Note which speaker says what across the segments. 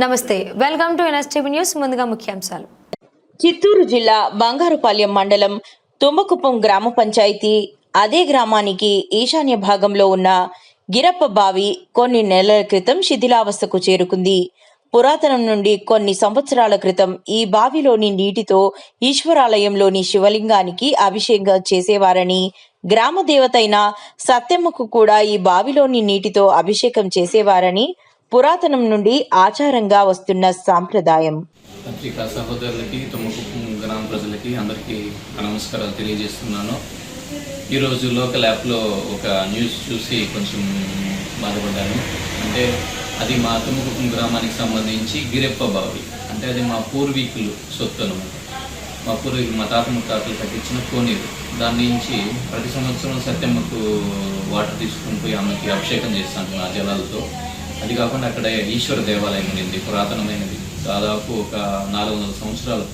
Speaker 1: నమస్తే welcome to NSTV news. ముందుగా ముఖ్యాంశాలు.
Speaker 2: చిత్తూరు జిల్లా బంగారుపాలెం మండలం తుమ్మకుప్పం గ్రామ పంచాయతీ అదే గ్రామానికి ఈశాన్య భాగంలో ఉన్న గిరప్ప బావి కొన్ని నెలల క్రితం శిథిలావస్థకు చేరుకుంది. పురాతనం నుండి కొన్ని సంవత్సరాల క్రితం ఈ బావిలోని నీటితో ఈశ్వరాలయంలోని శివలింగానికి అభిషేకం చేసేవారని గ్రామ దేవతైన సత్యమ్మకు కూడా ఈ బావిలోని నీటితో అభిషేకం చేసేవారని పురాతనం నుండి ఆచారంగా వస్తున్న సాంప్రదాయం.
Speaker 3: పత్రికా సహోదరులకి తుమ్మకుప్పం గ్రామ ప్రజలకి అందరికీ నమస్కారాలు తెలియజేస్తున్నాను. ఈరోజు లోకల్ యాప్లో ఒక న్యూస్ చూసి కొంచెం బాధపడ్డాను. అంటే అది మా తుమ్మకుప్పం గ్రామానికి సంబంధించి గిరెప్ప బావి. అంటే అది మా పూర్వీకులు సొత్తు అనమాట మా పూర్వీకులు మా తాత ముత్తాతలు కట్టించిన కోనేరు. దాని నుంచి ప్రతి సంవత్సరం సత్యమ్మకు వాటర్ తీసుకుని పోయి ఆమెకి అభిషేకం చేస్తాను ఆ జలాలతో. అది కాకుండా అక్కడ ఈశ్వర దేవాలయం ఉండింది పురాతనమైనది. దాదాపు ఒక నాలుగు వందల సంవత్సరాలు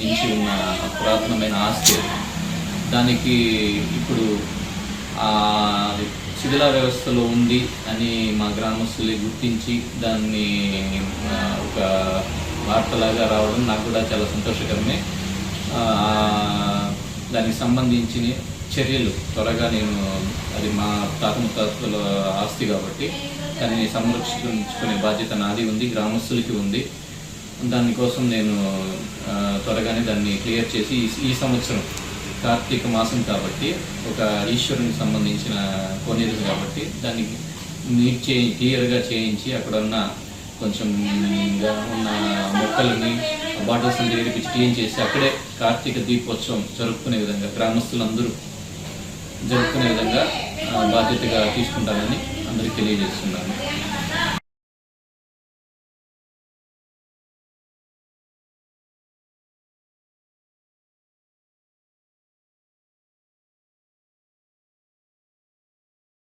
Speaker 3: నుంచి ఉన్న పురాతనమైన ఆస్తి దానికి ఇప్పుడు శిథిల వ్యవస్థలో ఉంది అని మా గ్రామస్తులు గుర్తించి దాన్ని ఒక వార్తలాగా రావడం నాకు కూడా చాలా సంతోషకరమే. దానికి సంబంధించిన చర్యలు. త్వరగా నేను అది మా తాత ముత్తాతల ఆస్తి కాబట్టి దాన్ని సంరక్షించుకునే బాధ్యత నాది ఉంది గ్రామస్తులకి ఉంది. దానికోసం నేను త్వరగానే దాన్ని క్లియర్ చేసి ఈ- సంవత్సరం కార్తీక మాసం కాబట్టి ఒక ఈశ్వరునికి సంబంధించిన కోనేరు కాబట్టి దాన్ని నీట్ చే క్లియర్గా చేయించి అక్కడ ఉన్న కొంచెం ఉన్న మొక్కలని బాటిల్స్ అన్ని ఏడిపించి క్లీన్ చేసి అక్కడే కార్తీక దీపోత్సవం జరుపుకునే విధంగా గ్రామస్తులందరూ జరుపుకునే విధంగా ఆ, బాధ్యతగా తీసుకుంటానని అందరికీ తెలియజేస్తున్నాను.